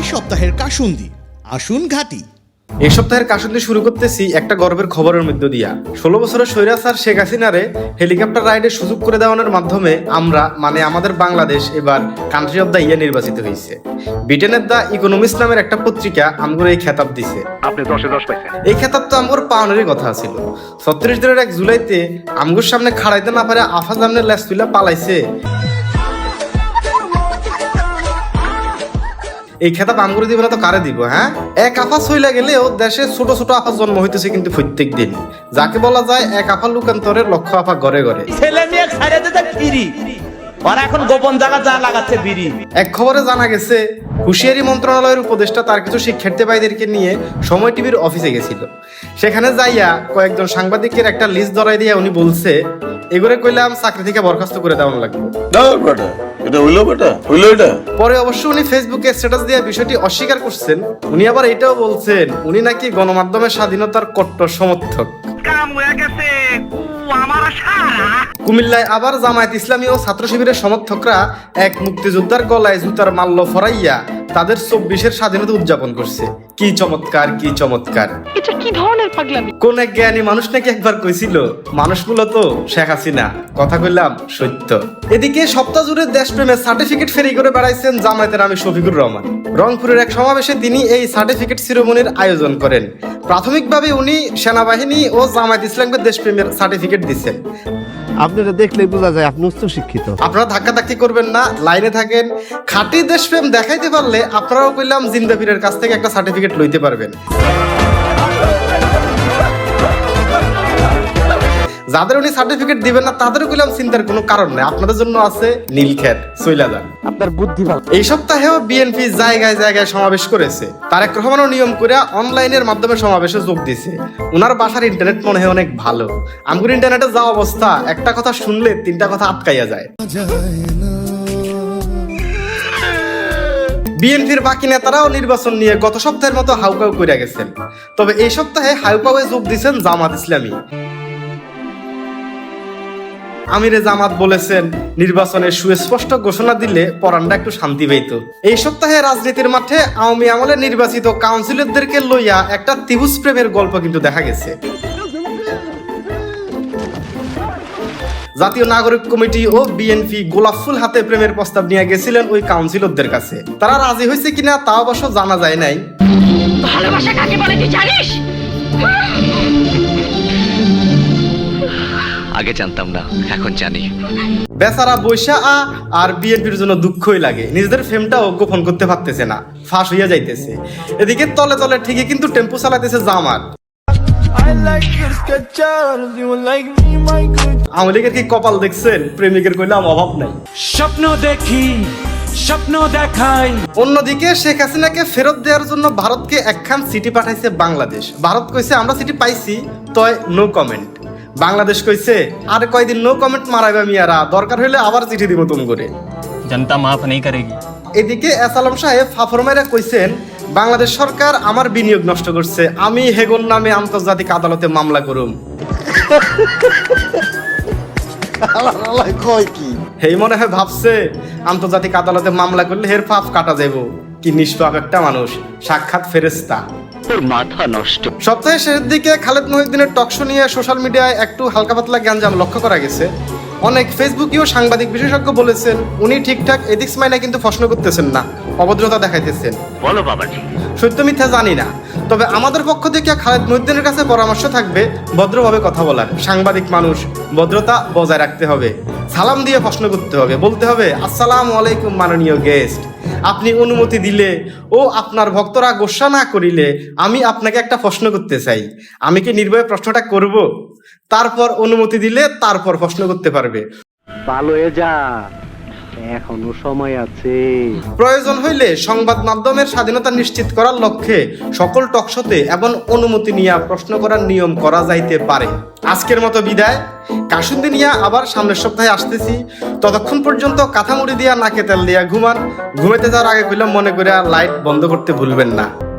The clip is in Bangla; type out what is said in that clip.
এই সপ্তাহের কাসুন্দি। আসুন ঘাটি। এই সপ্তাহের শুরু করতেছি একটা গর্বের খবরের মধ্য দিয়া। ষোলো বছরের স্বৈরাচার শেখ হাসিনারে হেলিকপ্টার রাইডের সুযোগ করে দেওয়ানোর মাধ্যমে আমরা মানে আমাদের বাংলাদেশ এবার কান্ট্রি অব দ্য ইয়ার নির্বাচিত হয়েছে ব্রিটেনের দ্য ইকোনমিক্স নামের একটা পত্রিকা আমগুলো এই খেতাব দিছে। আপনি দশে দশ পাইছেন। এই খেতাব তো আমগুর পাওয়ানোরই কথা ছিল। ছত্রিশ দিনের এক জুলাইতে আমগুর সামনে খাড়াইতে না পারে আফা জামনের ল্যাস তুলে পালাইছে। এই খেতাব আমগুলো দিবে না তো কারে দিব হ্যাঁ? এক আফাস হইলা গেলেও দেশে ছোট ছোট আফাস জন্ম হইতেছে কিন্তু প্রত্যেক দিন। যাকে বলা যায়, এক আফা লুকান্তরের লক্ষ আফা ঘরে ঘরে। ছেলে মেয়ে ওরা এখন গোপন জায়গা যা লাগাচ্ছে বিড়ি। এক খবরে জানা গেছে হুঁশিয়ারি মন্ত্রণালয়ের উপদেষ্টা তার কিছু শিক্ষার্থী ভাইদেরকে নিয়ে সময় টিভির অফিসে গেছিল। সেখানে যাইয়া কয়েকজন সাংবাদিকের একটা লিস্ট ধরাই দিয়ে উনি বলছে এগুলো কইলাম চাকরি থেকে বরখাস্ত করে দেওয়া লাগবে। এটা হইল বেটা হইল এটা। পরে অবশ্য উনি ফেসবুকে স্ট্যাটাস দিয়ে বিষয়টি অস্বীকার করছেন। উনি আবার এটাও বলছেন উনি নাকি গণমাধ্যমের স্বাধীনতার কট্টর সমর্থক। কাম হয়ে গেছে। আমার সারা। কুমিল্লায় আবার জামায়াত ইসলামী ও ছাত্র শিবিরের সমর্থকরা এক মুক্তিযোদ্ধার গলায় জুতার মাল্য ফরাইয়া তাদের চব্বিশের স্বাধীনতা উদযাপন করছে। কি চমৎকার কি চমৎকার। এটা কি ধরনের পাগলামি? কোন এক জ্ঞানী মানুষ নাকি একবার কইছিল মানুষ মূলত শেখ হাসিনা কথা কইলাম সত্য। এদিকে সপ্তাহ জুড়ে দেশপ্রেমের সার্টিফিকেট ফেরি করে বেড়াইছেন জামায়াতের আমি শফিকুর রহমান। রংপুরের এক সমাবেশে তিনি এই সার্টিফিকেট সিরোমনির আয়োজন করেন। প্রাথমিকভাবে উনি সেনাবাহিনী ও জামায়াত ইসলামকে দেশপ্রেমের সার্টিফিকেট দিচ্ছেন। আপনারা দেখলে বোঝা যায় আপনি উচ্চ শিক্ষিত। আপনারা ধাক্কা ধাক্কি করবেন না, লাইনে থাকেন। খাঁটি দেশপ্রেম দেখাইতে পারলে আপনারাও কইলাম জিন্দাবীরের কাছ থেকে একটা সার্টিফিকেট লইতে পারবেন। যাদের উনি সার্টিফিকেট দিবেন না তাদেরও কইলাম চিন্তার কোনো কারণ নেই। আপনাদের জন্য আছে নীলক্ষেত সইলা যান আপনার বুদ্ধি ভালো। এই সপ্তাহেও বিএনপি জায়গায় জায়গায় সমাবেশ করেছে। তারেক রহমানও নিয়ম করে অনলাইনের মাধ্যমে সমাবেশে যোগ দিছে। উনার বাসার ইন্টারনেট মনে হয় অনেক ভালো। আমগুর ইন্টারনেটে যা অবস্থা একটা কথা শুনলে তিনটা কথা আটকাইয়া যায়। বিএনপির বাকি নেতারাও নির্বাচন নিয়ে গত সপ্তাহের মতো হাউকাউ করে গেছেন। তবে এই সপ্তাহে হাউকাউয়ে যোগ দিয়েছেন জামাত ইসলামী। আমিরে জামাত বলেছেন, নির্বাচনের সুস্পষ্ট ঘোষণা দিলে পরানটা একটু শান্তি পাইত। এই সপ্তাহে রাজনীতির মাঠে আওয়ামী আমলে নির্বাচিত কাউন্সিলরদেরকে লইয়া একটা ত্রিভুজ প্রেমের গল্প কিন্তু দেখা গেছে। জাতীয় নাগরিক কমিটি ও বিএনপি গোলাপ ফুল হাতে প্রেমের প্রস্তাব নিয়ে গেছিলেন ওই কাউন্সিলরদের কাছে। তারা রাজি হয়েছে কিনা তা অবশ্য জানা যায় নাই। ভালোবাসা কাকে বলে তুই জানিস? আগে জানতাম না এখন জানি। বেচারা বৈশা আ আর বিএনপির জন্য দুঃখই লাগে। নিজেদের ফেমটাও গোপন করতে পারতেছে না। ফাঁস হইয়া যাইতেছে। এদিকে তলে তলে ঠিকই কিন্তু টেম্পু চালাইতেছে জামাত। আওয়ামী লীগের কি কপাল দেখছেন? প্রেমিকের কইলাম অভাব নাই। স্বপ্ন দেখি স্বপ্ন দেখাই। অন্যদিকে শেখ হাসিনাকে ফেরত দেওয়ার জন্য ভারতকে একখান চিঠি পাঠাইছে বাংলাদেশ। ভারত কইছে আমরা সিটি পাইছি তয় নো কমেন্ট বাংলাদেশ কইছে আর কয়দিন নো কমেন্ট মারাইবা মিয়ারা দরকার হইলে আবার চিঠি দিব তুম করে। জনতা মাফ নেই করেগি এদিকে এস আলম সাহেব ফাফরমাইরা কইছেন বাংলাদেশ সরকার আমার বিনিয়োগ নষ্ট করছে আমি হেগন নামে আন্তর্জাতিক আদালতে মামলা করুম। হেই মনে হয় ভাবছে আন্তর্জাতিক আদালতে মামলা করলে হের ফাফ কাটা যাইব। কি নিষ্পাপ একটা মানুষ সাক্ষাৎ ফেরেস্তা তোর মাথা নষ্ট। সপ্তাহের শেষের দিকে খালেদ মহিউদ্দিনের টকশো নিয়ে সোশ্যাল মিডিয়ায় একটু হালকা পাতলা জ্ঞানজাম লক্ষ্য করা গেছে। অনেক ফেসবুকীয় সাংবাদিক বিশেষজ্ঞ বলেছেন উনি ঠিকঠাক এদিক্স মাইনা কিন্তু প্রশ্ন করতেছেন না অভদ্রতা দেখাইতেছেন। বলো বাবাজি। সত্য মিথ্যা জানি না তবে আমাদের পক্ষ থেকে খালেদ মহিউদ্দিনের কাছে পরামর্শ থাকবে ভদ্রভাবে কথা বলার। সাংবাদিক মানুষ ভদ্রতা বজায় রাখতে হবে সালাম দিয়ে প্রশ্ন করতে হবে বলতে হবে আসসালামু আলাইকুম মাননীয় গেস্ট আপনি অনুমতি দিলে ও আপনার ভক্তরা গোসা না করিলে আমি আপনাকে একটা প্রশ্ন করতে চাই। আমি কি নির্ভয়ে প্রশ্নটা করব? তারপর অনুমতি দিলে তারপর প্রশ্ন করতে পারবে। ভালো হয়ে যা। এখনও সময় আছে। প্রয়োজন হইলে সংবাদ মাধ্যমের স্বাধীনতা নিশ্চিত করার লক্ষ্যে সকল টকশোতে এবং অনুমতি নিয়ে প্রশ্ন করার নিয়ম করা যাইতে পারে। আজকের মতো বিদায়। কাসুন্দি নিয়ে আবার সামনের সপ্তাহে আসতেছি। ততক্ষণ পর্যন্ত কাঁথা মুড়ি দিয়া নাকে তেল দিয়া ঘুমান। ঘুমাইতে যাওয়ার আগে কইলাম মনে করে লাইট বন্ধ করতে ভুলবেন না।